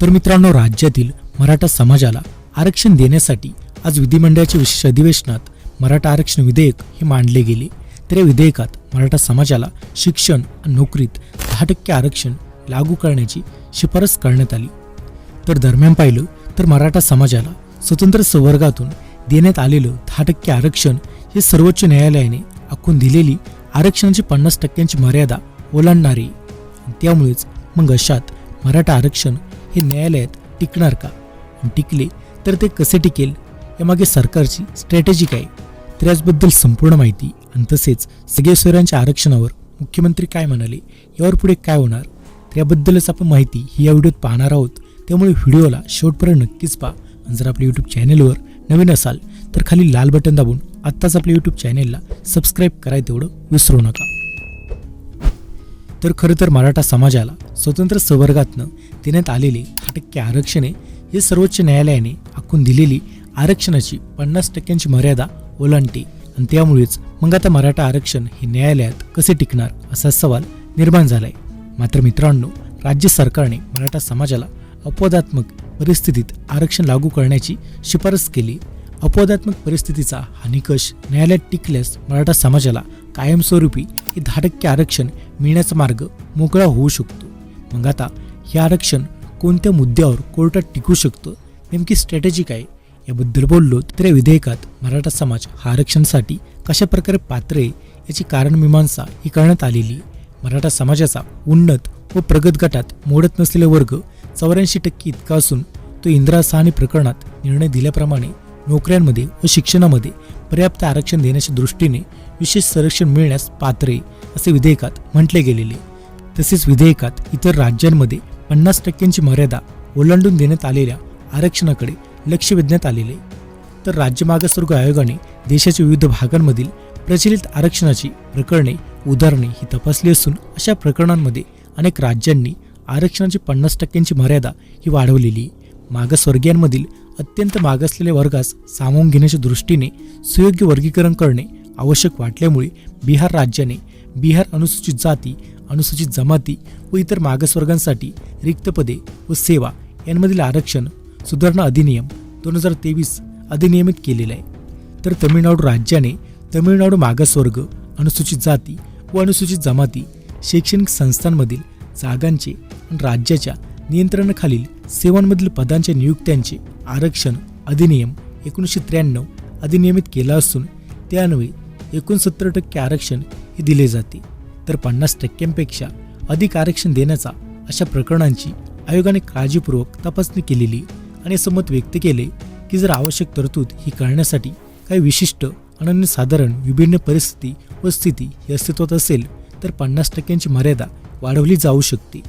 तर मित्रांनो राज्यातील मराठा समाजाला आरक्षण देण्यासाठी आज विधिमंडळाच्या विशेष अधिवेशनात मराठा आरक्षण विधेयक हे मांडले गेले. तर या विधेयकात मराठा समाजाला शिक्षण आणि नोकरीत दहा टक्के आरक्षण लागू करण्याची शिफारस करण्यात आली. तर दरम्यान पाहिलं तर मराठा समाजाला स्वतंत्र संवर्गातून देण्यात आलेलं दहा टक्के आरक्षण हे सर्वोच्च न्यायालयाने आखून दिलेली आरक्षणाची पन्नास टक्क्यांची मर्यादा ओलांडणारी. त्यामुळेच मग अशात मराठा आरक्षण हे न्यायालयात टिकणार का? टिकले तर ते कसे टिकेल? यामागे सरकारची स्ट्रॅटेजी काय तर याचबद्दल संपूर्ण माहिती आणि तसेच सगळे सोयऱ्यांच्या आरक्षणावर मुख्यमंत्री काय म्हणाले यावर पुढे काय होणार? तर याबद्दलच आपण माहिती ही या व्हिडिओत पाहणार आहोत. त्यामुळे व्हिडिओला शेवटपर्यंत नक्कीच पहा. आणि जर आपल्या यूट्यूब चॅनेलवर नवीन असाल तर खाली लाल बटन दाबून आत्ताच आपल्या यूट्यूब चॅनेलला सबस्क्राईब करायला तेवढं विसरू नका. तर खरं तर मराठा समाजाला स्वतंत्र संवर्गातनं देण्यात आलेली दहा टक्के आरक्षणे हे सर्वोच्च न्यायालयाने आखून दिलेली आरक्षणाची पन्नास टक्क्यांची मर्यादा ओलांडते. आणि त्यामुळेच मग आता मराठा आरक्षण हे न्यायालयात कसे टिकणार असा सवाल निर्माण झालाय. मात्र मित्रांनो राज्य सरकारने मराठा समाजाला अपवादात्मक परिस्थितीत आरक्षण लागू करण्याची शिफारस केली. अपवादात्मक परिस्थितीचा हा निकष न्यायालयात टिकल्यास मराठा समाजाला कायमस्वरूपी की दहा टक्के आरक्षण मिळण्याचा मार्ग मोकळा होऊ शकतो मग आता हे आरक्षण कोणत्या मुद्द्यावर कोर्टात टिकू शकतं नेमकी स्ट्रॅटेजी काय याबद्दल बोललो तर या विधेयकात मराठा समाज हा आरक्षणासाठी कशा प्रकारे पात्र आहे याची कारणमीमांसा ही करण्यात आलेली आहे. मराठा समाजाचा उन्नत व प्रगत गटात मोडत नसलेला वर्ग चौऱ्याऐंशी टक्के इतका असून तो इंदिरा साहनी प्रकरणात निर्णय दिल्याप्रमाणे नोकऱ्यांमध्ये व शिक्षणामध्ये पर्याप्त आरक्षण देण्याच्या दृष्टीने विशेष संरक्षण मिळण्यास पात्र आहे असे विधेयकात म्हटले गेलेले तसेच विधेयकात इतर राज्यांमध्ये पन्नास टक्क्यांची मर्यादा ओलांडून देण्यात आलेल्या आरक्षणाकडे लक्ष वेधण्यात आलेले तर राज्य मागासवर्ग आयोगाने देशाच्या विविध भागांमधील प्रचलित आरक्षणाची प्रकरणे उदाहरणे ही तपासली असून अशा प्रकरणांमध्ये अनेक राज्यांनी आरक्षणाची पन्नास टक्क्यांची मर्यादा ही वाढवलेली मागासवर्गीयांमधील अत्यंत मागासलेल्या वर्गास सामावून घेण्याच्या दृष्टीने सुयोग्य वर्गीकरण करणे आवश्यक वाटल्यामुळे बिहार राज्याने बिहार अनुसूचित जाती अनुसूचित जमाती व इतर मागासवर्गांसाठी रिक्त पदे व सेवा यांमधील आरक्षण सुधारणा अधिनियम दोन हजार तेवीस अधिनियमित केलेलं आहे. तर तमिळनाडू राज्याने तमिळनाडू मागासवर्ग अनुसूचित जाती व अनुसूचित जमाती शैक्षणिक संस्थांमधील जागांचे आणि राज्याच्या नियंत्रणाखालील सेवांमधील पदांच्या नियुक्त्यांचे आरक्षण अधिनियम एकोणीसशे त्र्याण्णव अधिनियमित केला असून त्यान्वये एकोणसत्तर टक्के आरक्षण हे दिले जाते. तर पन्नास टक्क्यांपेक्षा अधिक आरक्षण देण्याचा अशा प्रकरणांची आयोगाने काळजीपूर्वक तपासणी केलेली आणि असं मत व्यक्त केले की जर आवश्यक तरतूद ही करण्यासाठी काही विशिष्ट अनन्यसाधारण विभिन्न परिस्थिती व स्थिती ही अस्तित्वात असेल तर पन्नास टक्क्यांची मर्यादा वाढवली जाऊ शकते.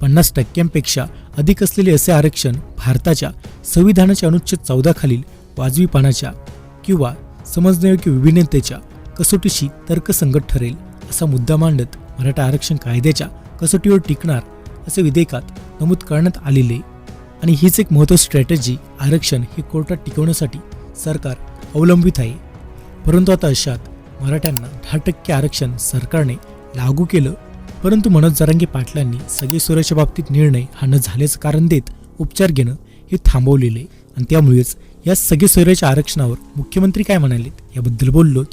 पन्नास टक्क्यांपेक्षा अधिक असलेले असे आरक्षण भारताच्या संविधानाच्या अनुच्छेद चौदा खालील वाजवीपणाच्या किंवा समजण्यायोग्य विभिन्नतेच्या कसोटीशी तर्कसंगत ठरेल असा मुद्दा मांडत मराठा आरक्षण कायद्याच्या कसोटीवर टिकणार असे विधेयकात नमूद करण्यात आलेले. आणि हीच एक महत्त्वाची स्ट्रॅटेजी आरक्षण हे कोर्टात टिकवण्यासाठी सरकार अवलंबित आहे. परंतु आता अशात मराठ्यांना दहा टक्के आरक्षण सरकारने लागू केलं. परंतु मनोज जरांगे पाटलांनी सगळे सोयऱ्याच्या बाबतीत निर्णय हा न झाल्याचं कारण देत उपचार घेणं हे थांबवलेले. आणि त्यामुळेच या सगळे सोयऱ्याच्या आरक्षणावर मुख्यमंत्री काय म्हणालेत याबद्दल बोललोत.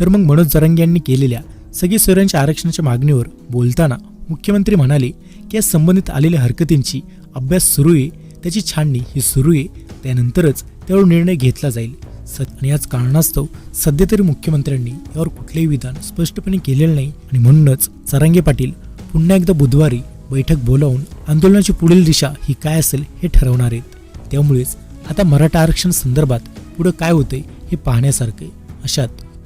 तर मग मनोज जरांगे यांनी केलेल्या सगळे सोयऱ्यांच्या आरक्षणाच्या मागणीवर बोलताना मुख्यमंत्री म्हणाले की या संबंधित आलेल्या हरकतींची अभ्यास सुरू आहे त्याची छाननी ही सुरू आहे त्यानंतरच त्यावर निर्णय घेतला जाईल. स आणि याच कारणास्तव सध्या तरी मुख्यमंत्र्यांनी यावर कुठलेही विधान स्पष्टपणे केलेलं नाही आणि म्हणूनच चरांगे पाटील पुन्हा एकदा बुधवारी बैठक बोलावून आंदोलनाची पुढील दिशा ही काय असेल हे ठरवणार आहेत. त्यामुळेच आता मराठा आरक्षण संदर्भात पुढं काय होतंय हे पाहण्यासारखं आहे.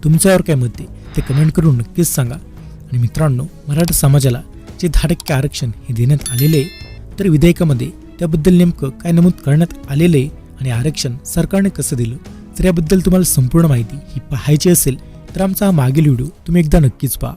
तुमच्यावर काय मत आहे? ते कमेंट करून नक्कीच सांगा. आणि मित्रांनो मराठा समाजाला जे दहा टक्के आरक्षण हे देण्यात आलेले आहे तर विधेयकामध्ये त्याबद्दल नेमकं काय नमूद करण्यात आलेलं आहे आणि आरक्षण सरकारने कसं दिलं तर याबद्दल तुम्हाला संपूर्ण माहिती ही पाहायची असेल तर आमचा हा मागील व्हिडिओ तुम्ही एकदा नक्कीच पहा.